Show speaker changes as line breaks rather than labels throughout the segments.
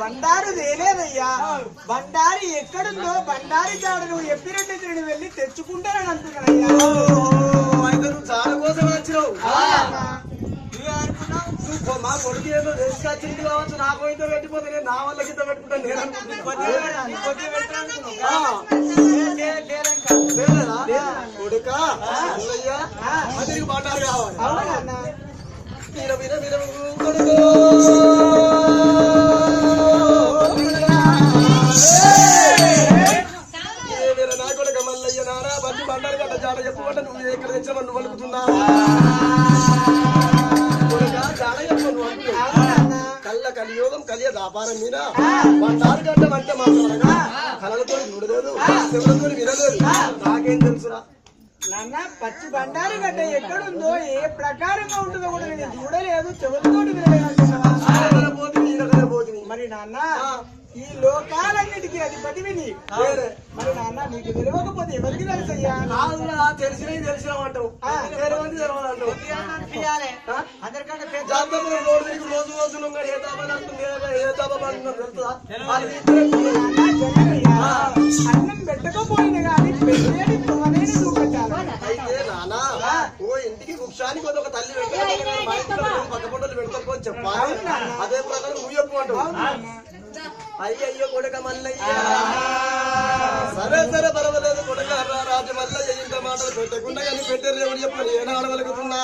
బండారు తేలేదయ్యా బండారు ఎక్కడుందో బండారి జాడ నువ్వు ఎప్పిరెడ్డి తిరిగి వెళ్ళి తెచ్చుకుంటానని అంటున్నానయ్యా
అయితే నువ్వు చాలా కోసం వచ్చినావు మా కొడుకు ఏదో తీసుకొచ్చింది కావచ్చు నా పోయితో పెట్టిపోతే నేను నా వల్ల కింద పెట్టుకుంటాను నేను? కొడుక నీకు కావాలి. నారా బండి బండారు గడ్డ జాడ చెప్పమంటే నువ్వు ఎక్కడ తెచ్చామని నువ్వు అనుకుతున్నా వ్యాపారం మీద బండారు గడ్డ అంటే మాట్లాడగా కళలతో చూడలేదు శివులతో వినలేదు. నాకేం తెలుసురా?
నాన్న పచ్చి బండారు గడ్డ ఎక్కడుందో ఏ ప్రకారంగా ఉంటుందో కూడా నేను చూడలేదు చెవులతో వినలేదు. మరి నాన్న ఈ లోకాలన్నిటికీ అధిపతివి నీ
వేరే
మరి నాన్న నీకు తెలియకపోతే ఎవరికి తెలుసయ్యా?
తెలిసినవి తెలిసిన అంటావు
అందరికంటే
రోజు రోజు.
అన్నం పెట్టకపోయినా కానీ పెళ్ళేది తోనేది చూపెట్టాలి
అయితే నానా ఓ ఇంటికి వృక్షానికి ఒక తల్లి పెట్టాలి. పక్క పంటలు చెప్పాలి అదే ప్రకారం నువ్వు అంటావు అయ్య అయ్యో కొడుక మల్లయ్య. సరే సరే పర్వాలేదు కొడుక. రాజు మల్లయ్య ఇంత మాటలు పెట్టకుండా కానీ పెట్టారు ఎవరు చెప్పారు ఏ ఆడగలుగుతున్నా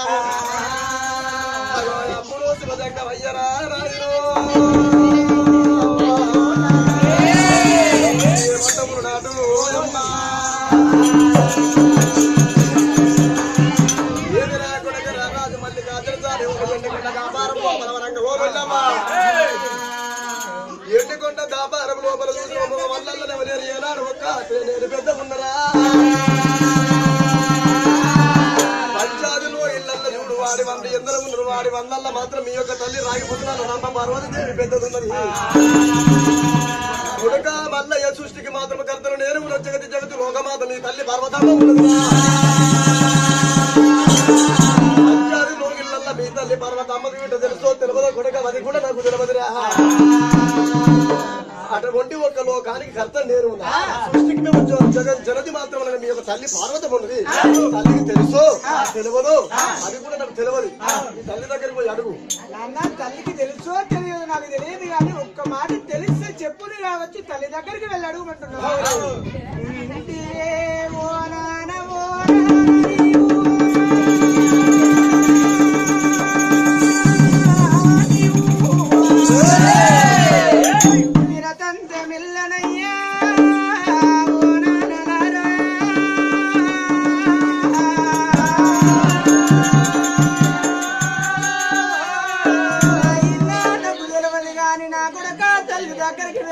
అప్పుడు శివజంగ అయ్యరా రాయుడు లోపల చూసి ఓ వల్లల్ల ఏనాడు ఒక్క నేను పెద్ద ఉన్నరా? పంచాదిలో ఇళ్ళల్లో చూడు వాడి వంద ఎందరూ ఉన్నారు వాడి వందల్లో మాత్రం మీ యొక్క తల్లి రాగిపోతున్నాను. నమ్మ పార్వతి దేవి పెద్దదున్నది. కొడుక మల్లయ్య సృష్టికి మాత్రం కర్తలు నేను ఉన్న జగతి జగతి లోకమాత మీ తల్లి పర్వతమ్మ ఉన్నది. పంచాది లోగిళ్ళల్ల మీ తల్లి పర్వతమ్మకి వీట తెలుసో తెలియదో కొడుక అది కూడా నాకు తెలియదురా. అటువంటి ఒక్క లోకానికి కర్త నేను ఉన్నా సృష్టికి మేము జ- జగన్ జనతి మాత్రం మీ యొక్క తల్లి పార్వతం ఉన్నది. తల్లికి తెలుసో? తెలియదు. అది కూడా నాకు తెలియదు. మీ తల్లి దగ్గరికి పోయి అడుగు.
నాన్న తల్లికి తెలుసో తెలియదు నాకు తెలియదు కానీ ఒక్క మాట తెలిస్తే చెప్పుని రావచ్చు. తల్లి దగ్గరికి వెళ్ళి అడుగుమంటున్నావు. ఇంటి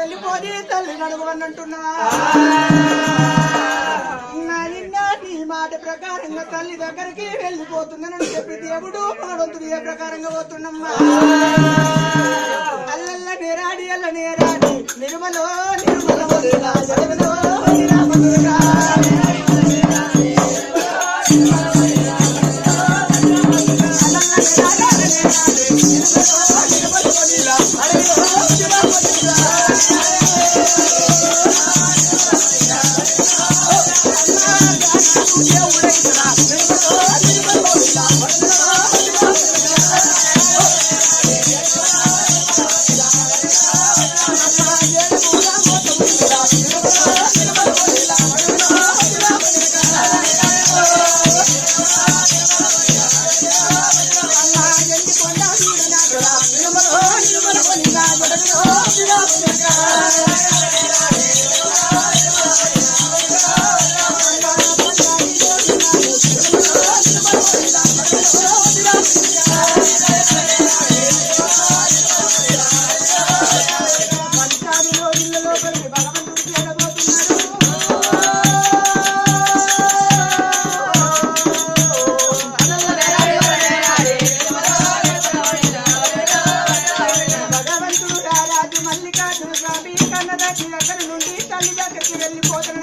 దగ్గరికి తల్లి నడుగువనంటున్నా నా నీ మాట ప్రకారంగా తల్లి దగ్గరికి వెళ్ళిపోతుందని చెప్పి దేవుడు మాడొద్దు ఏ ప్రకారంగా పోతున్నమ్మా అల్లల్ల నేరాడి అల్ల నేరాడి నిర్మలో నిర్మల వదిలా, జగదో నిరామదురా. మల్లికార్జున స్వామి కన్నదాకి అక్కడి నుండి తల్లి దగ్గరికి వెళ్ళిపోతున్న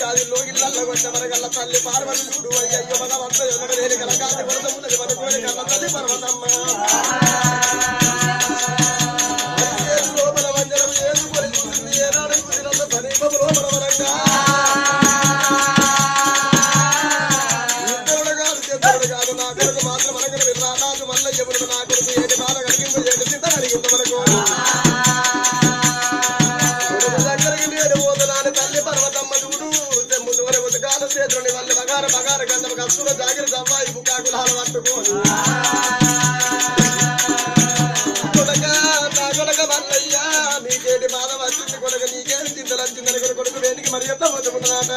కాదిలో ఇళ్ళల్లో తల్లి పార్వతి చూడు. అయ్యో మనమంత ఎవరు లేని కల కాంతి కొరత ఉన్నది. మన కోరి తల్లి పర్వతమ్మ. లోపల వంజనం చేసుకొని చూసింది ఏనాడు లోపల వరంగా. ఇద్దరుడు కాదు చెద్దరుడు కాదు. నా కొడుకు మాత్రం అనగలు నా కొడుకు ఏది బాధ బగార బగార గంధం కస్తుల జాగ్రత్త అమ్మాయి బుకాకులాల పట్టుకోను కొడక నా కొడక మల్లయ్య నీకేటి బాధ వచ్చింది కొడక నీకేమి చింతలు వచ్చిందని కొడుకు వేటికి మరి ఎంత పోతున్నాట